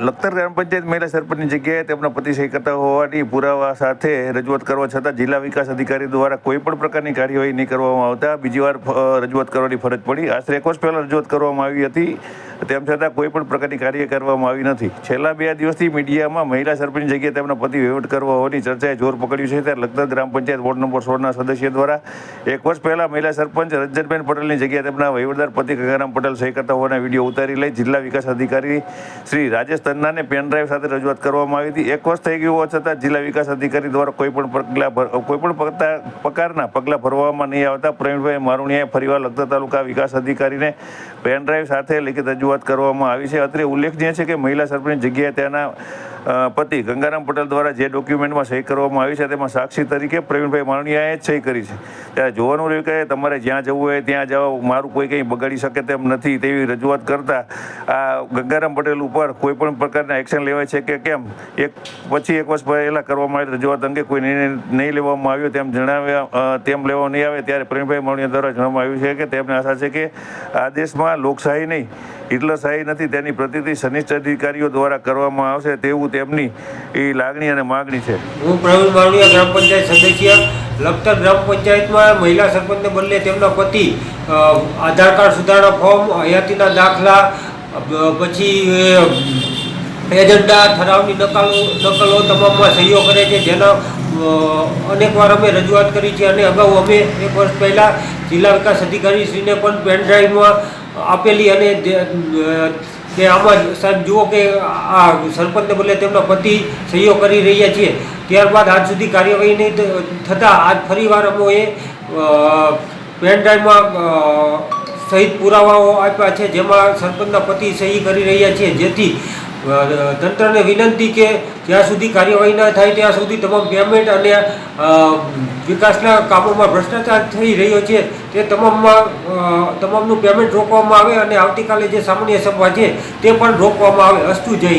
લખતર ગ્રામ પંચાયત મહિલા સરપંચની જગ્યાએ તેમના પતિ સહી કરતા હોવાની પુરાવા સાથે રજૂઆત કરવા છતાં જિલ્લા વિકાસ અધિકારી દ્વારા કોઈ પણ પ્રકારની કાર્યવાહી નહીં કરવામાં આવતા. બીજી વાર રજૂઆત કરવાની ફરજ પડી. આશરે એક વર્ષ પહેલાં રજૂઆત કરવામાં આવી હતી. તેમ છતાં કોઈ પણ પ્રકારની કાર્ય કરવામાં આવી નથી. છેલ્લા બે દિવસથી મીડિયામાં મહિલા સરપંચની જગ્યાએ તેમના પતિ વહીવટ કરવા હોવાની ચર્ચાએ જોર પકડ્યું છે. ત્યારે લખતર ગ્રામ પંચાયત વોર્ડ નંબર સોળના સદસ્ય દ્વારા એક વર્ષ પહેલા મહિલા સરપંચ રંજનબેન પટેલની જગ્યાએ તેમના વહીવટદાર પતિ ગંગારામ પટેલ સહી કરતા હોવાના વીડિયો ઉતારી લઈ જિલ્લા વિકાસ અધિકારી શ્રી રાજેશ તન્નાને પેનડ્રાઈવ સાથે રજૂઆત કરવામાં આવી હતી. એક વર્ષ થઈ ગયું હોવા છતાં જિલ્લા વિકાસ અધિકારી દ્વારા કોઈ પણ પગલાં ભર- કોઈ પણ પ્રકારના પગલાં ભરવામાં નહીં આવતા પ્રવીણભાઈ મારુણીયાએ ફરીવાર લગતા તાલુકા વિકાસ અધિકારીને પેનડ્રાઈવ સાથે લેખિત રજૂઆત કરવામાં આવી છે. અત્રે ઉલ્લેખનીય છે કે મહિલા સરપંચ જગ્યાએ તેના પતિ ગંગારામ પટેલ દ્વારા જે ડોક્યુમેન્ટમાં સહી કરવામાં આવી છે તેમાં સાક્ષી તરીકે પ્રવીણભાઈ મારણીયાએ જ સહી કરી છે. ત્યારે જોવાનું રહ્યું કે તમારે જ્યાં જવું હોય ત્યાં જાઓ, મારું કોઈ કંઈ બગાડી શકે તેમ નથી તેવી રજૂઆત કરતાં આ ગંગારામ પટેલ ઉપર કોઈ પણ પ્રકારના એક્શન લેવાય છે કે કેમ? એક પછી એક વર્ષ પહેલાં કરવામાં આવેલી રજૂઆત અંગે કોઈ નિર્ણય નહીં લેવામાં આવ્યો તેમ જણાવ્યા તેમ લેવા નહીં આવે ત્યારે પ્રેમભાઈ મૌર્ય દ્વારા જણાવવામાં આવ્યું છે કે તેમને આશા છે કે આ દેશમાં લોકશાહી નહીં હિટલરશાહી નથી, તેની પ્રતિતિ સનિષ્ઠ અધિકારીઓ દ્વારા કરવામાં આવશે તેવું તેમની એ લાગણી અને માગણી છે. હું પ્રવીણ માળિયા ગ્રામ પંચાયત સદસ્ય, લખતર ગ્રામ પંચાયતમાં મહિલા સરપંચને બદલે તેમના પતિ આધાર કાર્ડ સુધારણા ફોર્મ, હયાતીના દાખલા પછી એજન્ડા ઠરાવની નકલો નકલો તમામમાં સહીઓ કરે છે. જેના અનેકવાર અમે રજૂઆત કરી છે અને અગાઉ અમે એક વર્ષ પહેલાં જિલ્લા વિકાસ અધિકારીશ્રીને પણ પેનડ્રાઈવમાં આપેલી અને કે આમાં સાહેબ જુઓ કે આ સરપંચને બદલે તેમના પતિ સહીઓ કરી રહ્યા છીએ. ત્યારબાદ આજ સુધી કાર્યવાહી નહીં થતાં આજ ફરીવાર અમે પેનડ્રાઈવમાં સહિત પુરાવાઓ આપ્યા છે. જેમાં સરપંચના પતિ સહી કરી રહ્યા છે. જેથી તંત્રને વિનંતી કે જ્યાં સુધી કાર્યવાહી ન થાય ત્યાં સુધી તમામ પેમેન્ટ અને વિકાસના કામોમાં ભ્રષ્ટાચાર થઈ રહ્યો છે તે તમામમાં તમામનું પેમેન્ટ રોકવામાં આવે અને આવતીકાલે જે સામાન્ય સભા છે તે પણ રોકવામાં આવે. અસ્તુ જય